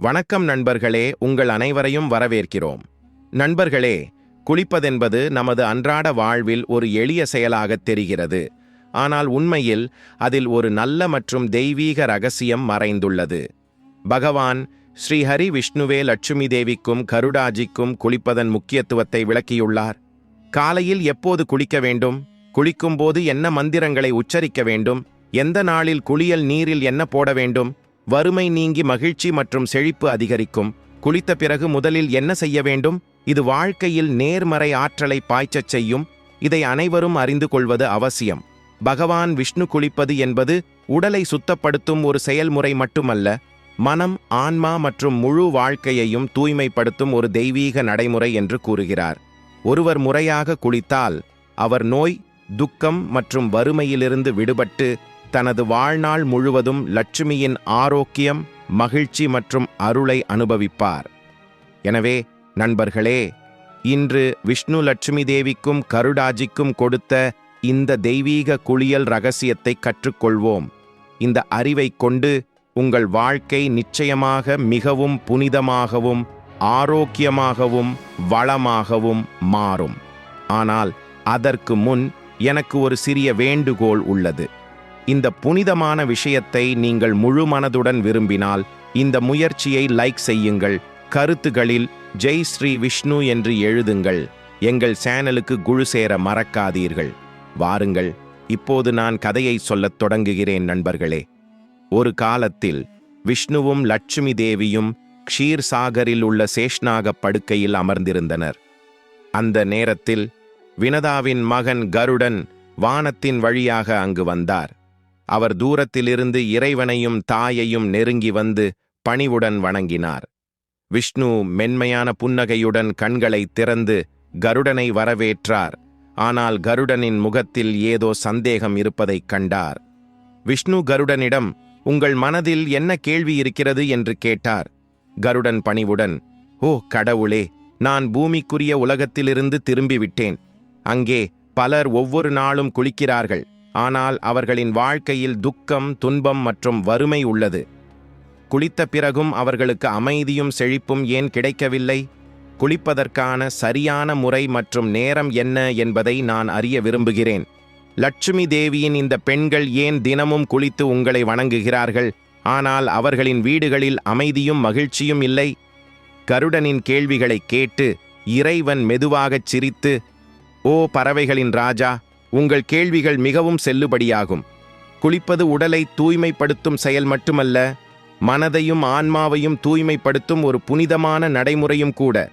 வணக்கம் நண்பர்களே உங்கள் அனைவரையும் வரவேற்கிறோம். நண்பர்களே குளிப்பதென்பது நமது அன்றாட வாழ்வில் ஒரு எளிய செயலாகத் தெரிகிறது. ஆனால் உண்மையில் அதில் ஒரு நல்ல மற்றும் தெய்வீக ரகசியம் மறைந்துள்ளது. பகவான் ஸ்ரீஹரி விஷ்ணுவே லட்சுமி தேவிக்கும் கருடாஜிக்கும் குளிப்பதன் முக்கியத்துவத்தை விளக்கியுள்ளார். காலையில் எப்போது குளிக்க வேண்டும்? குளிக்கும்போது என்ன மந்திரங்களை உச்சரிக்க வேண்டும்? எந்த நாளில் குளியல் நீரில் என்ன போட வேண்டும்? வறுமை நீங்கி மகிழ்ச்சி மற்றும் செழிப்பு அதிகரிக்கும். குளித்த பிறகு முதலில் என்ன செய்ய வேண்டும்? இது வாழ்க்கையில் நேர்மறை ஆற்றலை பாய்ச்சச் செய்யும். இதை அனைவரும் அறிந்து கொள்வது அவசியம். பகவான் விஷ்ணு குளிப்பது என்பது உடலை சுத்தப்படுத்தும் ஒரு செயல்முறை மட்டுமல்ல மனம் ஆன்மா மற்றும் முழு வாழ்க்கையையும் தூய்மைப்படுத்தும் ஒரு தெய்வீக நடைமுறை என்று கூறுகிறார். ஒருவர் முறையாக குளித்தால் அவர் நோய் துக்கம் மற்றும் வறுமையிலிருந்து விடுபட்டு தனது வாழ்நாள் முழுவதும் லட்சுமியின் ஆரோக்கியம் மகிழ்ச்சி மற்றும் அருளை அனுபவிப்பார். எனவே நண்பர்களே இன்று விஷ்ணு லட்சுமி தேவிக்கும் கருடாஜிக்கும் கொடுத்த இந்த தெய்வீக குளியல் ரகசியத்தை கற்றுக்கொள்வோம். இந்த அறிவைக் கொண்டு உங்கள் வாழ்க்கை நிச்சயமாக மிகவும் புனிதமாகவும் ஆரோக்கியமாகவும் வளமாகவும் மாறும். ஆனால் அதற்கு முன் எனக்கு ஒரு சிறிய வேண்டுகோள் உள்ளது. இந்த புனிதமான விஷயத்தை நீங்கள் முழு மனதுடன் விரும்பினால் இந்த முயற்சியை லைக் செய்யுங்கள். கருத்துகளில் ஜெய் ஸ்ரீ விஷ்ணு என்று எழுதுங்கள். எங்கள் சேனலுக்கு குழு சேர மறக்காதீர்கள். வாருங்கள். இப்போது நான் கதையை சொல்லத் தொடங்குகிறேன் நண்பர்களே. ஒரு காலத்தில் விஷ்ணுவும் லட்சுமி தேவியும் க்ஷீர்சாகரில் உள்ள சேஷ்நாக படுக்கையில் அமர்ந்திருந்தனர். அந்த நேரத்தில் வினதாவின் மகன் கருடன் வானத்தின் வழியாக அங்கு வந்தார். அவர் தூரத்திலிருந்து இறைவனையும் தாயையும் நெருங்கி வந்து பணிவுடன் வணங்கினார். விஷ்ணு மென்மையான புன்னகையுடன் கண்களை திறந்து கருடனை வரவேற்றார். ஆனால் கருடனின் முகத்தில் ஏதோ சந்தேகம் இருப்பதைக் கண்டார். விஷ்ணு கருடனிடம் உங்கள் மனதில் என்ன கேள்வி இருக்கிறது? என்று கேட்டார். கருடன் பணிவுடன் ஓ கடவுளே நான் பூமிக்குரிய உலகத்திலிருந்து திரும்பிவிட்டேன். அங்கே பலர் ஒவ்வொரு நாளும் குளிக்கிறார்கள். ஆனால் அவர்களின் வாழ்க்கையில் துக்கம் துன்பம் மற்றும் வறுமை உள்ளது. குளித்த பிறகும் அவர்களுக்கு அமைதியும் செழிப்பும் ஏன் கிடைக்கவில்லை? குளிப்பதற்கான சரியான முறை மற்றும் நேரம் என்ன என்பதை நான் அறிய விரும்புகிறேன். லட்சுமி தேவியின் இந்த பெண்கள் ஏன் தினமும் குளித்து உங்களை வணங்குகிறார்கள்? ஆனால் அவர்களின் வீடுகளில் அமைதியும் மகிழ்ச்சியும் இல்லை. கருடனின் கேள்விகளைக் கேட்டு இறைவன் மெதுவாகச் சிரித்து ஓ பறவைகளின் ராஜா உங்கள் கேள்விகள் மிகவும் செல்லுபடியாகும். குளிப்பது உடலை தூய்மைப்படுத்தும் செயல் மட்டுமல்ல மனதையும் ஆன்மாவையும் தூய்மைப்படுத்தும் ஒரு புனிதமான நடைமுறையும் கூட.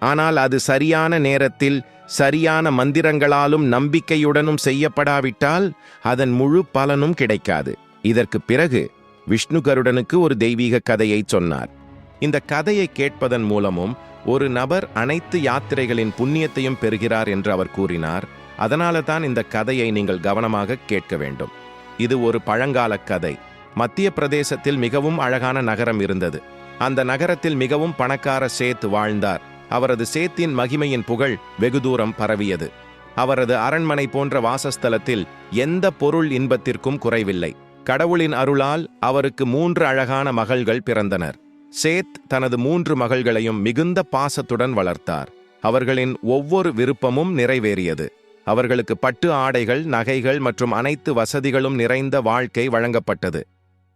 ஆனால் அது சரியான நேரத்தில் சரியான மந்திரங்களாலும் நம்பிக்கையுடனும் செய்யப்படாவிட்டால் அதன் முழு பலனும் கிடைக்காது. இதற்கு பிறகு விஷ்ணு கருடனுக்கு ஒரு தெய்வீக கதையை சொன்னார். இந்த கதையை கேட்பதன் மூலமும் ஒரு நபர் அனைத்து யாத்திரைகளின் புண்ணியத்தையும் பெறுகிறார் என்று அவர் கூறினார். அதனால தான் இந்த கதையை நீங்கள் கவனமாக கேட்க வேண்டும். இது ஒரு பழங்கால கதை. மத்திய பிரதேசத்தில் மிகவும் அழகான நகரம் இருந்தது. அந்த நகரத்தில் மிகவும் பணக்கார சேத் வாழ்ந்தார். அவரது சேத்தின் மகிமையின் புகழ் வெகு தூரம் பரவியது. அவரது அரண்மனை போன்ற வாசஸ்தலத்தில் எந்த பொருள் இன்பத்திற்கும் குறைவில்லை. கடவுளின் அருளால் அவருக்கு மூன்று அழகான மகள்கள் பிறந்தனர். சேத் தனது மூன்று மகள்களையும் மிகுந்த பாசத்துடன் வளர்த்தார். அவர்களின் ஒவ்வொரு விருப்பமும் நிறைவேறியது. அவர்களுக்கு பட்டு ஆடைகள் நகைகள் மற்றும் அனைத்து வசதிகளும் நிறைந்த வாழ்க்கை வழங்கப்பட்டது.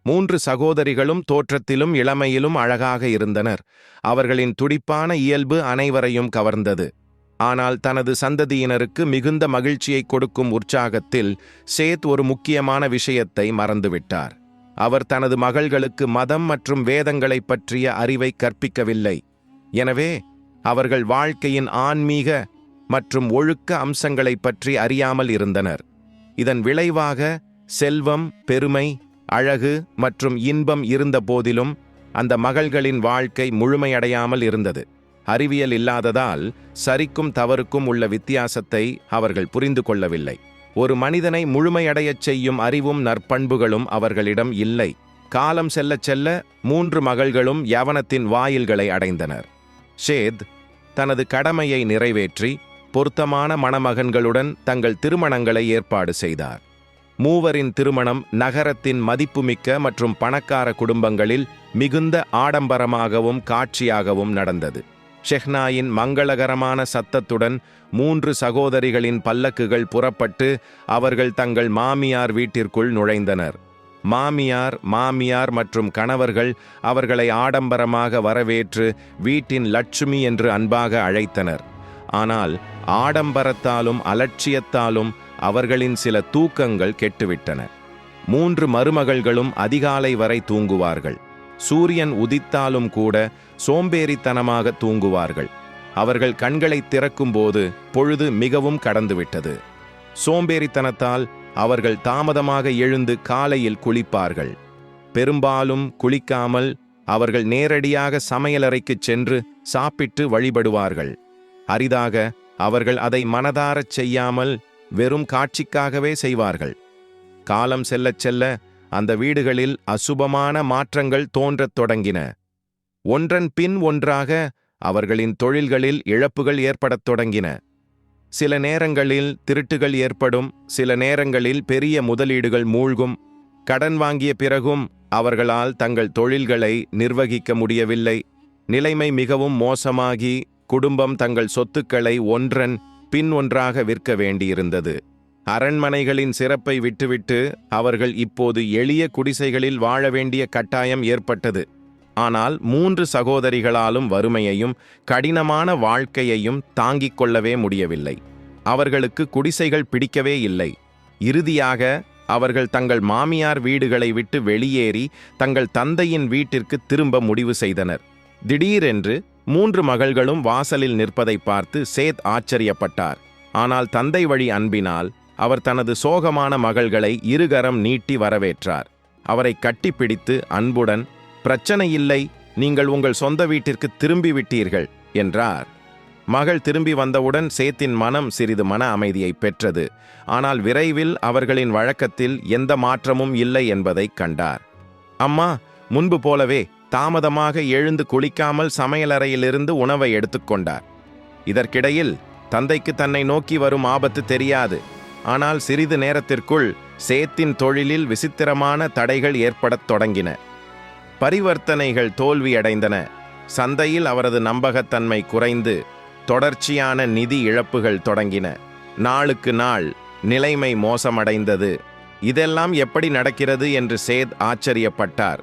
மூன்று சகோதரிகளும் தோற்றத்திலும் இளமையிலும் அழகாக இருந்தனர். அவர்களின் துடிப்பான இயல்பு அனைவரையும் கவர்ந்தது. ஆனால் தனது சந்ததியினருக்கு மிகுந்த மகிழ்ச்சியை கொடுக்கும் உற்சாகத்தில் சேத் ஒரு முக்கியமான விஷயத்தை மறந்துவிட்டார். அவர் தனது மகள்களுக்கு மதம் மற்றும் வேதங்களைப் பற்றிய அறிவை கற்பிக்கவில்லை. எனவே அவர்கள் வாழ்க்கையின் ஆன்மீக மற்றும் ஒழுக்க அம்சங்களைப் பற்றி அறியாமல் இருந்தனர். இதன் விளைவாக செல்வம் பெருமை அழகு மற்றும் இன்பம் இருந்த போதிலும் அந்த மகள்களின் வாழ்க்கை முழுமையடையாமல் இருந்தது. அறிவியல் இல்லாததால் சரிக்கும் தவறுக்கும் உள்ள வித்தியாசத்தை அவர்கள் புரிந்து கொள்ளவில்லை. ஒரு மனிதனை முழுமையடையச் செய்யும் அறிவும் நற்பண்புகளும் அவர்களிடம் இல்லை. காலம் செல்ல செல்ல மூன்று மகள்களும் யவனத்தின் வாயில்களை அடைந்தனர். ஷேத் தனது கடமையை நிறைவேற்றி பொருத்தமான மணமகன்களுடன் தங்கள் திருமணங்களை ஏற்பாடு செய்தார். மூவரின் திருமணம் நகரத்தின் மதிப்புமிக்க மற்றும் பணக்கார குடும்பங்களில் மிகுந்த ஆடம்பரமாகவும் காட்சியாகவும் நடந்தது. ஷெஹ்னாயின் மங்களகரமான சத்தத்துடன் மூன்று சகோதரிகளின் பல்லக்குகள் புறப்பட்டு அவர்கள் தங்கள் மாமியார் வீட்டிற்குள் நுழைந்தனர். மாமியார் மாமியார் மற்றும் கணவர்கள் அவர்களை ஆடம்பரமாக வரவேற்று வீட்டின் லட்சுமி என்று அன்பாக அழைத்தனர். ஆனால் ஆடம்பரத்தாலும் அலட்சியத்தாலும் அவர்களின் சில தூக்கங்கள் கெட்டுவிட்டன. மூன்று மருமகள்களும் அதிகாலை வரை தூங்குவார்கள். சூரியன் உதித்தாலும் கூட சோம்பேறித்தனமாக தூங்குவார்கள். அவர்கள் கண்களை திறக்கும்போது பொழுது மிகவும் கடந்துவிட்டது. சோம்பேறித்தனத்தால் அவர்கள் தாமதமாக எழுந்து காலையில் குளிப்பார்கள். பெரும்பாலும் குளிக்காமல் அவர்கள் நேரடியாக சமையலறைக்குச் சென்று சாப்பிட்டு வழிபடுவார்கள். அரிதாக அவர்கள் அதை மனதாரச் செய்யாமல் வெறும் காட்சிக்காகவே செய்வார்கள். காலம் செல்லச் செல்ல அந்த வீடுகளில் அசுபமான மாற்றங்கள் தோன்றத் தொடங்கின. ஒன்றன் பின் ஒன்றாக அவர்களின் தொழில்களில் இழப்புகள் ஏற்படத் தொடங்கின. சில நேரங்களில் திருட்டுகள் ஏற்படும் சில நேரங்களில் பெரிய முதலீடுகள் மூழ்கும். கடன் வாங்கிய பிறகும் அவர்களால் தங்கள் தொழில்களை நிர்வகிக்க முடியவில்லை. நிலைமை மிகவும் மோசமாகி குடும்பம் தங்கள் சொத்துக்களை ஒன்றன் பின் ஒன்றாக விற்க வேண்டியிருந்தது. அரண்மனைகளின் சிறப்பை விட்டுவிட்டு அவர்கள் இப்போது எளிய குடிசைகளில் வாழ வேண்டிய கட்டாயம் ஏற்பட்டது. ஆனால் மூன்று சகோதரிகளாலும் வறுமையையும் கடினமான வாழ்க்கையையும் தாங்கிக் கொள்ளவே முடியவில்லை. அவர்களுக்கு குடிசைகள் பிடிக்கவே இல்லை. இறுதியாக அவர்கள் தங்கள் மாமியார் வீடுகளை விட்டு வெளியேறி தங்கள் தந்தையின் வீட்டிற்கு திரும்ப முடிவு செய்தனர். திடீரென்று மூன்று மகள்களும் வாசலில் நிற்பதை பார்த்து சேத் ஆச்சரியப்பட்டார். ஆனால் தந்தை வழி அன்பினால் அவர் தனது சோகமான மகள்களை இருகரம் நீட்டி வரவேற்றார். அவரை கட்டிப்பிடித்து அன்புடன் பிரச்சனை இல்லை நீங்கள் உங்கள் சொந்த வீட்டிற்கு திரும்பி விட்டீர்கள் என்றார். மகள் திரும்பி வந்தவுடன் சேத்தின் மனம் சிறிது மன அமைதியை பெற்றது. ஆனால் விரைவில் அவர்களின் வழக்கத்தில் எந்த மாற்றமும் இல்லை என்பதைக் கண்டார். அம்மா முன்பு போலவே தாமதமாக எழுந்து குளிக்காமல் சமையலறையிலிருந்து உணவை எடுத்துக்கொண்டார். இதற்கிடையில் தந்தைக்கு தன்னை நோக்கி வரும் ஆபத்து தெரியாது. ஆனால் சிறிது நேரத்திற்குள் சேத்தின் தொழிலில் விசித்திரமான தடைகள் ஏற்படத் தொடங்கின. பரிவர்த்தனைகள் தோல்வியடைந்தன. சந்தையில் அவரது நம்பகத்தன்மை குறைந்து தொடர்ச்சியான நிதி இழப்புகள் தொடங்கின. நாளுக்கு நாள் நிலைமை மோசமடைந்தது. இதெல்லாம் எப்படி நடக்கிறது என்று சேத் ஆச்சரியப்பட்டார்.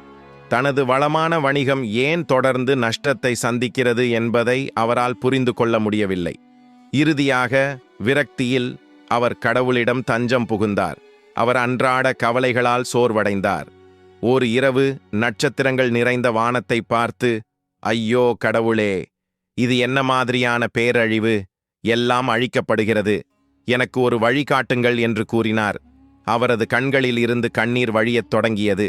தனது வளமான வணிகம் ஏன் தொடர்ந்து நஷ்டத்தை சந்திக்கிறது என்பதை அவரால் புரிந்து கொள்ள முடியவில்லை. இறுதியாக விரக்தியில் அவர் கடவுளிடம் தஞ்சம் புகுந்தார். அவர் அன்றாட கவலைகளால் சோர்வடைந்தார். ஒரு இரவு நட்சத்திரங்கள் நிறைந்த வானத்தை பார்த்து ஐயோ கடவுளே இது என்ன மாதிரியான பேரழிவு? எல்லாம் அழிக்கப்படுகிறது. எனக்கு ஒரு வழிகாட்டுங்கள் என்று கூறினார். அவரது கண்களில் இருந்து கண்ணீர் வழியத் தொடங்கியது.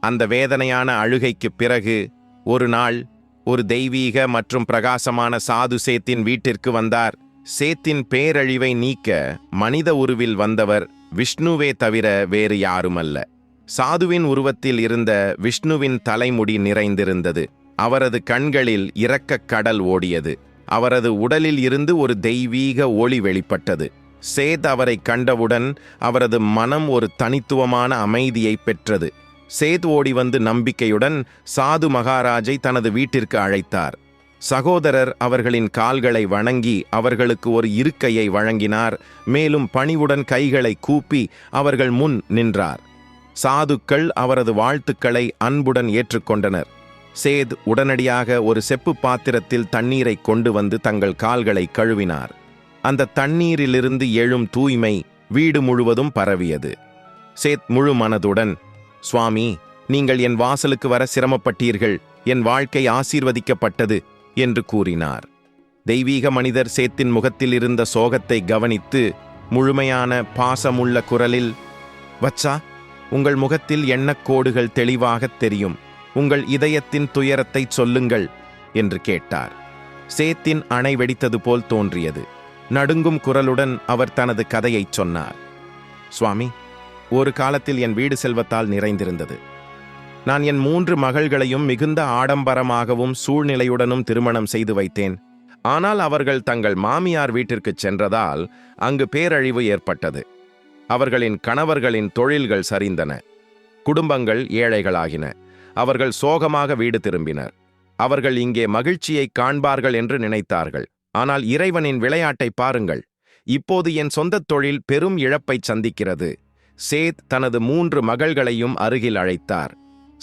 அந்த வேதனையான அழுகைக்குப் பிறகு ஒரு நாள் ஒரு தெய்வீக மற்றும் பிரகாசமான சாது சேத்தின் வீட்டிற்கு வந்தார். சேத்தின் பேரழிவை நீக்க மனித உருவில் வந்தவர் விஷ்ணுவே தவிர வேறு யாருமல்ல. சாதுவின் உருவத்தில் இருந்த விஷ்ணுவின் தலைமுடி நிறைந்திருந்தது. அவரது கண்களில் இரக்கக் கடல் ஓடியது. அவரது உடலில் இருந்து ஒரு தெய்வீக ஒளி வெளிப்பட்டது. சேத் அவரை கண்டவுடன் அவரது மனம் ஒரு தனித்துவமான அமைதியை பெற்றது. சேத் ஓடி வந்து நம்பிக்கையுடன் சாது மகாராஜை தனது வீட்டிற்கு அழைத்தார். சகோதரர் அவர்களின் கால்களை வணங்கி அவர்களுக்கு ஒரு இருக்கையை வழங்கினார். மேலும் பணிவுடன் கைகளை கூப்பி அவர்கள் முன் நின்றார். சாதுக்கள் அவரது வாழ்த்துக்களை அன்புடன் ஏற்றுக்கொண்டனர். சேத் உடனடியாக ஒரு செப்பு பாத்திரத்தில் தண்ணீரை கொண்டு வந்து தங்கள் கால்களை கழுவினார். அந்த தண்ணீரிலிருந்து எழும் தூய்மை வீடு முழுவதும் பரவியது. சேத் முழு மனதுடன் சுவாமி நீங்கள் என் வாசலுக்கு வர சிரமப்பட்டீர்கள் என் வாழ்க்கை ஆசீர்வதிக்கப்பட்டது என்று கூறினார். தெய்வீக மனிதர் சேத்தின் முகத்தில் இருந்த சோகத்தை கவனித்து முழுமையான பாசமுள்ள குரலில் வச்சா உங்கள் முகத்தில் எண்ணக்கோடுகள் தெளிவாகத் தெரியும் உங்கள் இதயத்தின் துயரத்தை சொல்லுங்கள் என்று கேட்டார். சேத்தின் அணை வெடித்தது போல் தோன்றியது. நடுங்கும் குரலுடன் அவர் தனது கதையைச் சொன்னார். சுவாமி ஒரு காலத்தில் என் வீடு செல்வத்தால் நிறைந்திருந்தது. நான் என் மூன்று மகள்களையும் மிகுந்த ஆடம்பரமாகவும் சூழ்நிலையுடனும் திருமணம் செய்து வைத்தேன். ஆனால் அவர்கள் தங்கள் மாமியார் வீட்டிற்குச் சென்றதால் அங்கு பேரழிவு ஏற்பட்டது. அவர்களின் கணவர்களின் தொழில்கள் சரிந்தன. குடும்பங்கள் ஏழைகளாகின. அவர்கள் சோகமாக வீடு திரும்பினர். அவர்கள் இங்கே மகிழ்ச்சியை காண்பார்கள் என்று நினைத்தார்கள். ஆனால் இறைவனின் விளையாட்டை பாருங்கள். இப்போது என் சொந்தத் தொழில் பெரும் இழப்பைச் சந்திக்கிறது. சேத் தனது மூன்று மகள்களையும் அருகில் அழைத்தார்.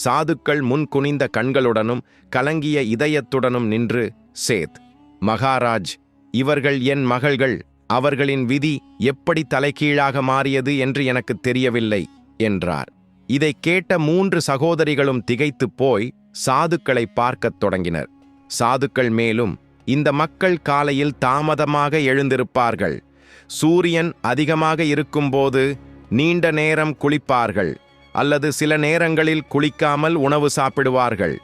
சாதுக்கள் முன் குனிந்த கண்களுடனும் கலங்கிய இதயத்துடனும் நின்று சேத் மகாராஜ் இவர்கள் என் மகள்கள் அவர்களின் விதி எப்படி தலைகீழாக மாறியது என்று எனக்கு தெரியவில்லை என்றார். இதை கேட்ட மூன்று சகோதரிகளும் திகைத்துப் போய் சாதுக்களை பார்க்கத் தொடங்கினர். சாதுக்கள் மேலும் இந்த மக்கள் காலையில் தாமதமாக எழுந்திருப்பார்கள். சூரியன் அதிகமாக இருக்கும்போது நீண்ட நேரம் குளிப்பார்கள் அல்லது சில நேரங்களில் குளிக்காமல் உணவு சாப்பிடுவார்கள்.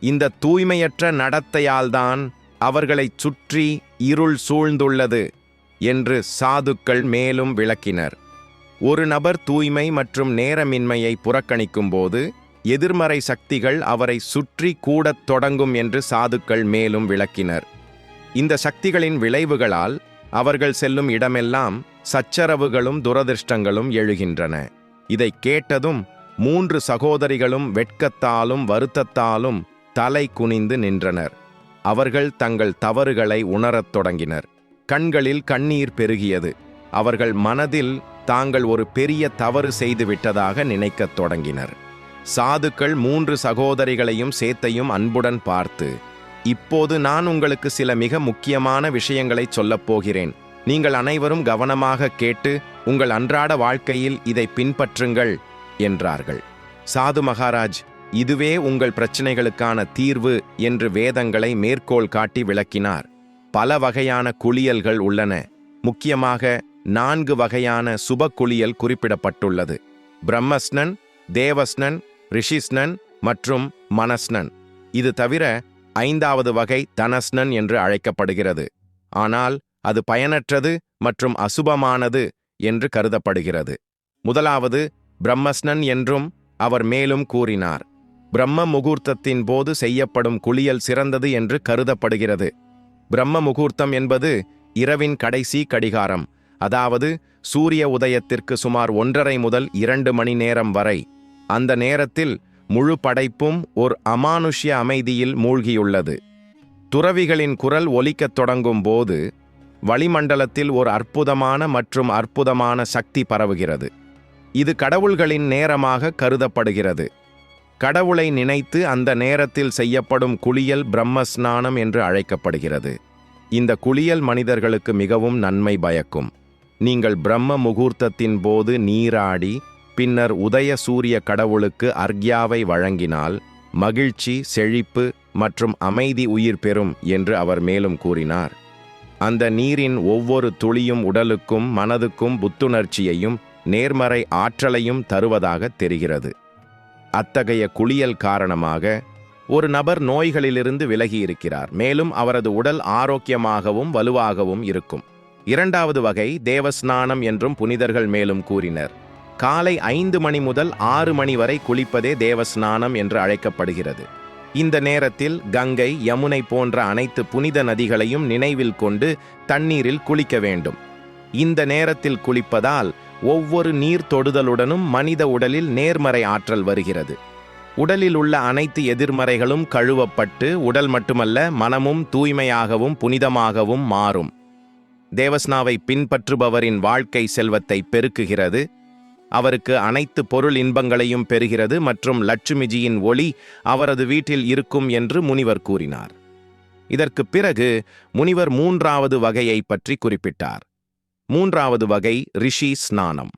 இந்த தூய்மையற்ற நடத்தையால்தான் அவர்களைச் சுற்றி இருள் சூழ்ந்துள்ளது என்று சாதுக்கள் மேலும் விளக்கினர். ஒரு நபர் தூய்மை மற்றும் நேரமின்மையை புறக்கணிக்கும்போது எதிர்மறை சக்திகள் அவரை சுற்றி கூடத் தொடங்கும் என்று சாதுக்கள் மேலும் விளக்கினர். இந்த சக்திகளின் விளைவுகளால் அவர்கள் செல்லும் இடமெல்லாம் சச்சரவுகளும் துரதிர்ஷ்டங்களும் எழுகின்றன. இதை கேட்டதும் மூன்று சகோதரிகளும் வெட்கத்தாலும் வருத்தத்தாலும் தலை குனிந்து நின்றனர். அவர்கள் தங்கள் தவறுகளை உணரத் தொடங்கினர். கண்களில் கண்ணீர் பெருகியது. அவர்கள் மனதில் தாங்கள் ஒரு பெரிய தவறு செய்துவிட்டதாக நினைக்கத் தொடங்கினர். சாதுக்கள் மூன்று சகோதரிகளையும் சேத்தையும் அன்புடன் பார்த்து இப்போது நான் உங்களுக்கு சில மிக முக்கியமான விஷயங்களைச் சொல்லப் போகிறேன். நீங்கள் அனைவரும் கவனமாக கேட்டு உங்கள் அன்றாட வாழ்க்கையில் இதை பின்பற்றுங்கள் என்றார்கள். சாது மகாராஜ் இதுவே உங்கள் பிரச்சனைகளுக்கான தீர்வு என்று வேதங்களை மேற்கோள் காட்டி விளக்கினார். பல வகையான குளியல்கள் உள்ளன. முக்கியமாக நான்கு வகையான சுப குளியல் குறிப்பிடப்பட்டுள்ளது. பிரம்மஸ்னன் தேவஸ்னன் ரிஷிஸ்னன் மற்றும் மனஸ்னன். இது தவிர ஐந்தாவது வகை தனஸ்னன் என்று அழைக்கப்படுகிறது. ஆனால் அது பயனற்றது மற்றும் அசுபமானது என்று கருதப்படுகிறது. முதலாவது பிரம்மஸ்னன் என்றும் அவர் மேலும் கூறினார். பிரம்ம முகூர்த்தத்தின் போது செய்யப்படும் குளியல் சிறந்தது என்று கருதப்படுகிறது. பிரம்ம முகூர்த்தம் என்பது இரவின் கடைசி கடிகாரம் அதாவது சூரிய உதயத்திற்கு சுமார் ஒன்றரை முதல் இரண்டு மணி நேரம் வரை. அந்த நேரத்தில் முழு படைப்பும் ஒரு அமானுஷ்ய அமைதியில் மூழ்கியுள்ளது. துறவிகளின் குரல் ஒலிக்கத் தொடங்கும் போது வளிமண்டலத்தில் ஒரு அற்புதமான மற்றும் அற்புதமான சக்தி பரவுகிறது. இது கடவுள்களின் நேரமாக கருதப்படுகிறது. கடவுளை நினைத்து அந்த நேரத்தில் செய்யப்படும் குளியல் பிரம்மஸ்நானம் என்று அழைக்கப்படுகிறது. இந்த குளியல் மனிதர்களுக்கு மிகவும் நன்மை பயக்கும். நீங்கள் பிரம்ம முகூர்த்தத்தின் போது நீராடி பின்னர் உதய சூரிய கடவுளுக்கு அர்க்யாவை வழங்கினால் மகிழ்ச்சி செழிப்பு மற்றும் அமைதி உயிர் பெறும் என்று அவர் மேலும் கூறினார். அந்த நீரின் ஒவ்வொரு துளியும் உடலுக்கும் மனதுக்கும் புத்துணர்ச்சியையும் நேர்மறை ஆற்றலையும் தருவதாக தெரிகிறது. அத்தகைய குளியல் காரணமாக ஒரு நபர் நோய்களிலிருந்து விலகி இருக்கிறார் மேலும் அவரது உடல் ஆரோக்கியமாகவும் வலுவாகவும் இருக்கும். இரண்டாவது வகை தேவஸ்நானம் என்றும் புனிதர்கள் மேலும் கூறினர். காலை ஐந்து மணி முதல் ஆறு மணி வரை குளிப்பதே தேவஸ்நானம் என்று அழைக்கப்படுகிறது. இந்த நேரத்தில் கங்கை யமுனை போன்ற அனைத்து புனித நதிகளையும் நினைவில் கொண்டு தண்ணீரில் குளிக்க வேண்டும். இந்த நேரத்தில் குளிப்பதால் ஒவ்வொரு நீர் தொடுதலுடனும் மனித உடலில் நேர்மறை ஆற்றல் வருகிறது. உடலில் உள்ள அனைத்து எதிர்மறைகளும் கழுவப்பட்டு உடல் மட்டுமல்ல மனமும் தூய்மையாகவும் புனிதமாகவும் மாறும். தேவஸ்னாவை பின்பற்றுபவரின் வாழ்க்கை செல்வத்தை பெருக்குகிறது. அவருக்கு அனைத்து பொருள் இன்பங்களையும் பெறுகிறது மற்றும் லட்சுமிஜியின் ஒளி அவரது வீட்டில் இருக்கும் என்று முனிவர் கூறினார். இதற்குப் பிறகு முனிவர் மூன்றாவது வகையை பற்றி குறிப்பிட்டார். மூன்றாவது வகை ரிஷி ஸ்நானம்.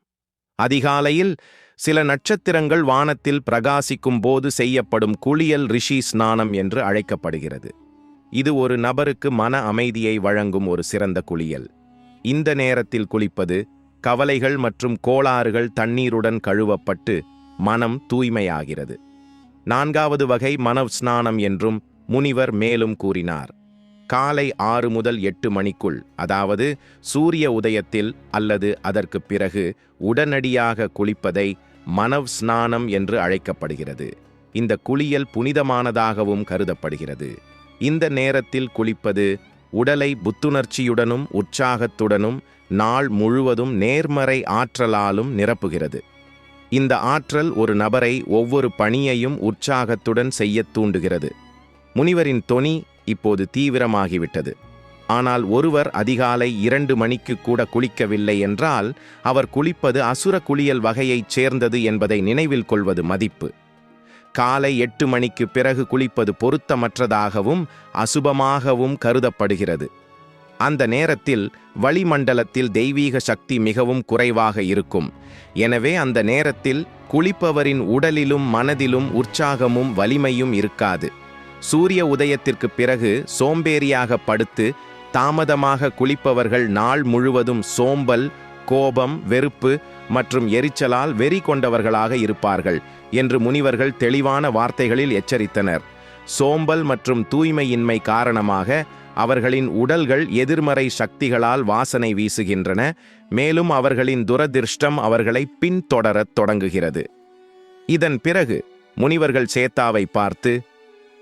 அதிகாலையில் சில நட்சத்திரங்கள் வானத்தில் பிரகாசிக்கும் போது செய்யப்படும் குளியல் ரிஷி ஸ்நானம் என்று அழைக்கப்படுகிறது. இது ஒரு நபருக்கு மன அமைதியை வழங்கும் ஒரு சிறந்த குளியல். இந்த நேரத்தில் குளிப்பது கவலைகள் மற்றும் கோளாறுகள் தண்ணீருடன் கழுவப்பட்டு மனம் தூய்மையாகிறது. நான்காவது வகை மனவ் ஸ்நானம் என்றும் முனிவர் மேலும் கூறினார். காலை ஆறு முதல் எட்டு மணிக்குள் அதாவது சூரிய உதயத்தில் அல்லது அதற்குப் பிறகு உடனடியாக குளிப்பதை மனவ் ஸ்நானம் என்று அழைக்கப்படுகிறது. இந்த குளியல் புனிதமானதாகவும் கருதப்படுகிறது. இந்த நேரத்தில் குளிப்பது உடலை புத்துணர்ச்சியுடனும் உற்சாகத்துடனும் நாள் முழுவதும் நேர்மறை ஆற்றலாலும் நிரப்புகிறது. இந்த ஆற்றல் ஒரு நபரை ஒவ்வொரு பணியையும் உற்சாகத்துடன் செய்யத் தூண்டுகிறது. முனிவரின் தொனி இப்போது தீவிரமாகிவிட்டது. ஆனால் ஒருவர் அதிகாலை இரண்டு மணிக்கு கூட குளிக்கவில்லை என்றால் அவர் குளிப்பது அசுர குளியல் வகையைச் சேர்ந்தது என்பதை நினைவில் கொள்வது மதிப்பு. காலை எட்டு மணிக்கு பிறகு குளிப்பது பொருத்தமற்றதாகவும் அசுபமாகவும் கருதப்படுகிறது. அந்த நேரத்தில் வளிமண்டலத்தில் தெய்வீக சக்தி மிகவும் குறைவாக இருக்கும். எனவே அந்த நேரத்தில் குளிப்பவரின் உடலிலும் மனதிலும் உற்சாகமும் வலிமையும் இருக்காது. சூரிய உதயத்திற்கு பிறகு சோம்பேறியாக படுத்து தாமதமாக குளிப்பவர்கள் நாள் முழுவதும் சோம்பல் கோபம் வெறுப்பு மற்றும் எரிச்சலால் வெறி கொண்டவர்களாக இருப்பார்கள் என்று முனிவர்கள் தெளிவான வார்த்தைகளில் எச்சரித்தனர். சோம்பல் மற்றும் தூய்மையின்மை காரணமாக அவர்களின் உடல்கள் எதிர்மறை சக்திகளால் வாசனை வீசுகின்றன மேலும் அவர்களின் துரதிர்ஷ்டம் அவர்களை பின்தொடரத் தொடங்குகிறது. இதன் பிறகு முனிவர்கள் சேத்தாவை பார்த்து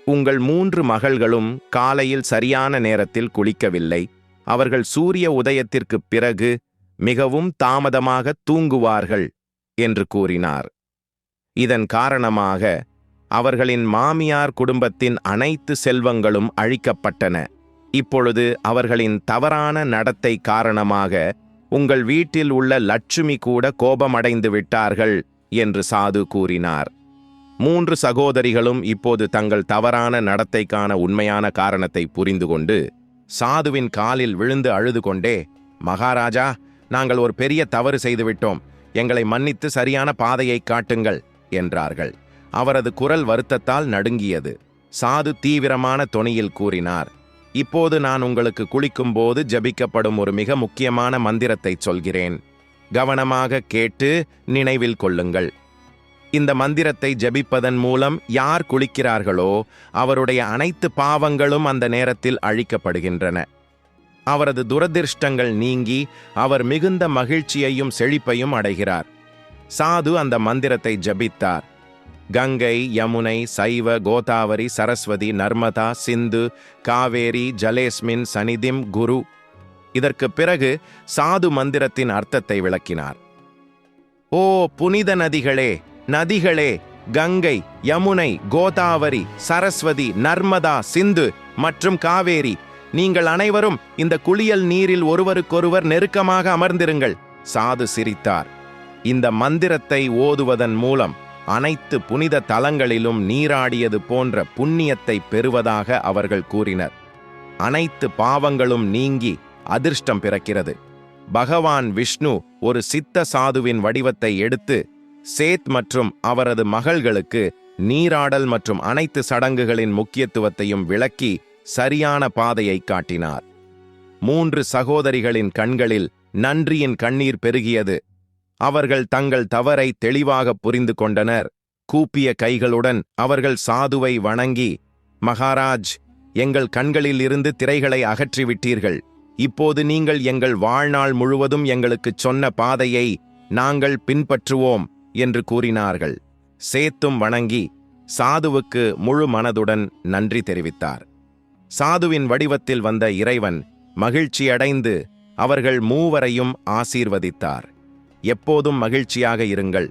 உங்கள் மூன்று மகள்களும் காலையில் சரியான நேரத்தில் குளிக்கவில்லை. அவர்கள் சூரிய உதயத்திற்குப் பிறகு மிகவும் தாமதமாக தூங்குவார்கள் என்று கூறினார். இதன் காரணமாக அவர்களின் மாமியார் குடும்பத்தின் அனைத்து செல்வங்களும் அழிக்கப்பட்டன. இப்பொழுது அவர்களின் தவறான நடத்தை காரணமாக உங்கள் வீட்டில் உள்ள லட்சுமி கூட கோபமடைந்து விட்டார்கள் என்று சாது கூறினார். மூன்று சகோதரிகளும் இப்போது தங்கள் தவறான நடத்தைக்கான உண்மையான காரணத்தை புரிந்து கொண்டு சாதுவின் காலில் விழுந்து அழுது கொண்டே மகாராஜா நாங்கள் ஒரு பெரிய தவறு செய்துவிட்டோம் எங்களை மன்னித்து சரியான பாதையை காட்டுங்கள் என்றார்கள். அவரது குரல் வருத்தத்தால் நடுங்கியது. சாது தீவிரமான தொனியில் கூறினார். இப்போது நான் உங்களுக்கு குளிக்கும்போது ஜபிக்கப்படும் ஒரு மிக முக்கியமான மந்திரத்தை சொல்கிறேன். கவனமாக கேட்டு நினைவில் கொள்ளுங்கள். இந்த மந்திரத்தை ஜபிப்பதன் மூலம் யார் குளிக்கிறார்களோ அவருடைய அனைத்து பாவங்களும் அந்த நேரத்தில் அழிக்கப்படுகின்றன. அவரது துரதிர்ஷ்டங்கள் நீங்கி அவர் மிகுந்த மகிழ்ச்சியையும் செழிப்பையும் அடைகிறார். சாது அந்த மந்திரத்தை ஜபித்தார். கங்கை யமுனை சைவ கோதாவரி சரஸ்வதி நர்மதா சிந்து காவேரி ஜலேஸ்மின் சனிதிம் குரு. இதற்கு பிறகு சாது மந்திரத்தின் அர்த்தத்தை விளக்கினார். ஓ புனித நதிகளே நதிகளே கங்கை யமுனை கோதாவரி சரஸ்வதி நர்மதா சிந்து மற்றும் காவேரி நீங்கள் அனைவரும் இந்த குளியல் நீரில் ஒருவருக்கொருவர் நெருக்கமாக அமர்ந்திருங்கள் சாது சிரித்தார். இந்த மந்திரத்தை ஓதுவதன் மூலம் அனைத்து புனித தலங்களிலும் நீராடியது போன்ற புண்ணியத்தை பெறுவதாக அவர்கள் கூறினர். அனைத்து பாவங்களும் நீங்கி அதிர்ஷ்டம் பிறக்கிறது. பகவான் விஷ்ணு ஒரு சித்த சாதுவின் வடிவத்தை எடுத்து சேத் மற்றும் அவரது மகள்களுக்கு நீராடல் மற்றும் அனைத்து சடங்குகளின் முக்கியத்துவத்தையும் விளக்கி சரியான பாதையை காட்டினார். மூன்று சகோதரிகளின் கண்களில் நன்றியின் கண்ணீர் பெருகியது. அவர்கள் தங்கள் தவறை தெளிவாக புரிந்து கொண்டனர் கூப்பிய கைகளுடன் அவர்கள் சாதுவை வணங்கி மகாராஜ் எங்கள் கண்களில் இருந்து திரைகளை அகற்றிவிட்டீர்கள். இப்போது நீங்கள் எங்கள் வாழ்நாள் முழுவதும் எங்களுக்குச் சொன்ன பாதையை நாங்கள் பின்பற்றுவோம் என்று கூறினார்கள். சேத்தும் வணங்கி சாதுவுக்கு முழு மனதுடன் நன்றி தெரிவித்தார். சாதுவின் வடிவத்தில் வந்த இறைவன் மகிழ்ச்சியடைந்து அவர்கள் மூவரையும் ஆசீர்வதித்தார். எப்போதும் மகிழ்ச்சியாக இருங்கள்.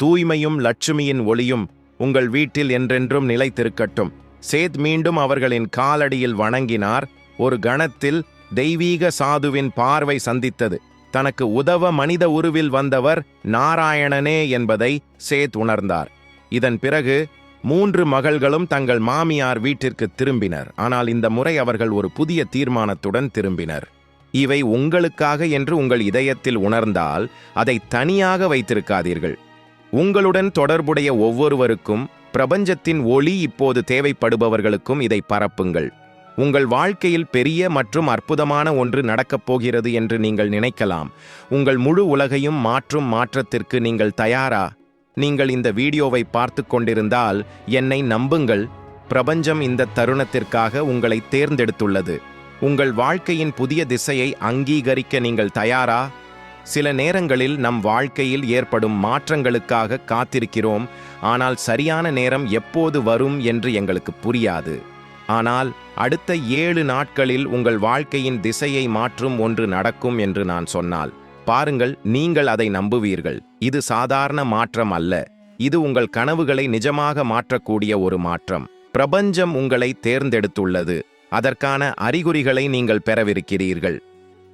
தூய்மையும் லட்சுமியின் ஒளியும் உங்கள் வீட்டில் என்றென்றும் நிலைத்திருக்கட்டும். சேத் மீண்டும் அவர்களின் காலடியில் வணங்கினார். ஒரு கணத்தில் தெய்வீக சாதுவின் பார்வை சந்தித்தது. தனக்கு உதவ மனித உருவில் வந்தவர் நாராயணனே என்பதை சேத் உணர்ந்தார். இதன் பிறகு மூன்று மகள்களும் தங்கள் மாமியார் வீட்டிற்கு திரும்பினர். ஆனால் இந்த முறை அவர்கள் ஒரு புதிய தீர்மானத்துடன் திரும்பினர். இவை உங்களுக்காக என்று உங்கள் இதயத்தில் உணர்ந்தால் அதை தனியாக வைத்திருக்காதீர்கள். உங்களுடன் தொடர்புடைய ஒவ்வொருவருக்கும் பிரபஞ்சத்தின் ஒளி இப்போது தேவைப்படுபவர்களுக்கும் இதை பரப்புங்கள். உங்கள் வாழ்க்கையில் பெரிய மற்றும் அற்புதமான ஒன்று நடக்கப் போகிறது என்று நீங்கள் நினைக்கலாம். உங்கள் முழு உலகையும் மாற்றும் மாற்றத்திற்கு நீங்கள் தயாரா? நீங்கள் இந்த வீடியோவை பார்த்து கொண்டிருந்தால் என்னை நம்புங்கள். பிரபஞ்சம் இந்த தருணத்திற்காக உங்களை தேர்ந்தெடுத்துள்ளது. உங்கள் வாழ்க்கையின் புதிய திசையை அங்கீகரிக்க நீங்கள் தயாரா? சில நேரங்களில் நம் வாழ்க்கையில் ஏற்படும் மாற்றங்களுக்காக காத்திருக்கிறோம். ஆனால் சரியான நேரம் எப்போது வரும் என்று எங்களுக்கு புரியாது. ஆனால் அடுத்த ஏழு நாட்களில் உங்கள் வாழ்க்கையின் திசையை மாற்றும் ஒன்று நடக்கும் என்று நான் சொன்னால் பாருங்கள் நீங்கள் அதை நம்புவீர்கள். இது சாதாரண மாற்றம் அல்ல. இது உங்கள் கனவுகளை நிஜமாக மாற்றக்கூடிய ஒரு மாற்றம். பிரபஞ்சம் உங்களை தேர்ந்தெடுத்துள்ளது. அதற்கான அறிகுறிகளை நீங்கள் பெறவிருக்கிறீர்கள்.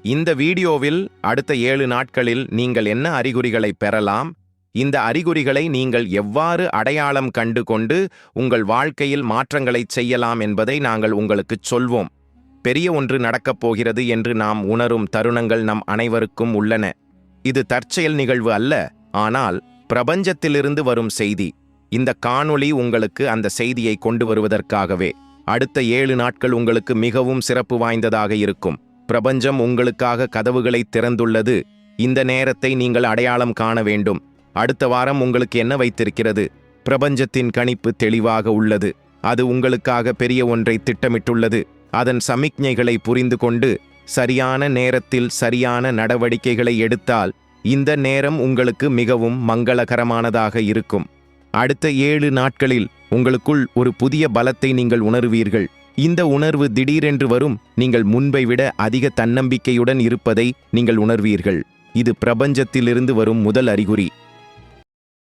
இந்த வீடியோவில் அடுத்த ஏழு நாட்களில் நீங்கள் என்ன அறிகுறிகளை பெறலாம்? இந்த அறிகுறிகளை நீங்கள் எவ்வாறு அடையாளம் கண்டு கொண்டு உங்கள் வாழ்க்கையில் மாற்றங்களைச் செய்யலாம் என்பதை நாங்கள் உங்களுக்குச் சொல்வோம். பெரிய ஒன்று நடக்கப் போகிறது என்று நாம் உணரும் தருணங்கள் நம் அனைவருக்கும் உள்ளன. இது தற்செயல் நிகழ்வு அல்ல ஆனால் பிரபஞ்சத்திலிருந்து வரும் செய்தி. இந்த காணொளி உங்களுக்கு அந்த செய்தியை கொண்டு வருவதற்காகவே. அடுத்த ஏழு நாட்கள் உங்களுக்கு மிகவும் சிறப்பு வாய்ந்ததாக இருக்கும். பிரபஞ்சம் உங்களுக்காக கதவுகளை திறந்துள்ளது. இந்த நேரத்தை நீங்கள் அடையாளம் காண வேண்டும். அடுத்த வாரம் உங்களுக்கு என்ன வைத்திருக்கிறது? பிரபஞ்சத்தின் கணிப்பு தெளிவாக உள்ளது. அது உங்களுக்காக பெரிய ஒன்றை திட்டமிட்டுள்ளது. அதன் சமிக்ஞைகளை புரிந்து கொண்டு சரியான நேரத்தில் சரியான நடவடிக்கைகளை எடுத்தால் இந்த நேரம் உங்களுக்கு மிகவும் மங்களகரமானதாக இருக்கும். அடுத்த ஏழு நாட்களில் உங்களுக்குள் ஒரு புதிய பலத்தை நீங்கள் உணர்வீர்கள். இந்த உணர்வு திடீரென்று வரும் நீங்கள் முன்பை விட அதிக தன்னம்பிக்கையுடன் இருப்பதை நீங்கள் உணர்வீர்கள். இது பிரபஞ்சத்திலிருந்து வரும் முதல் அறிகுறி.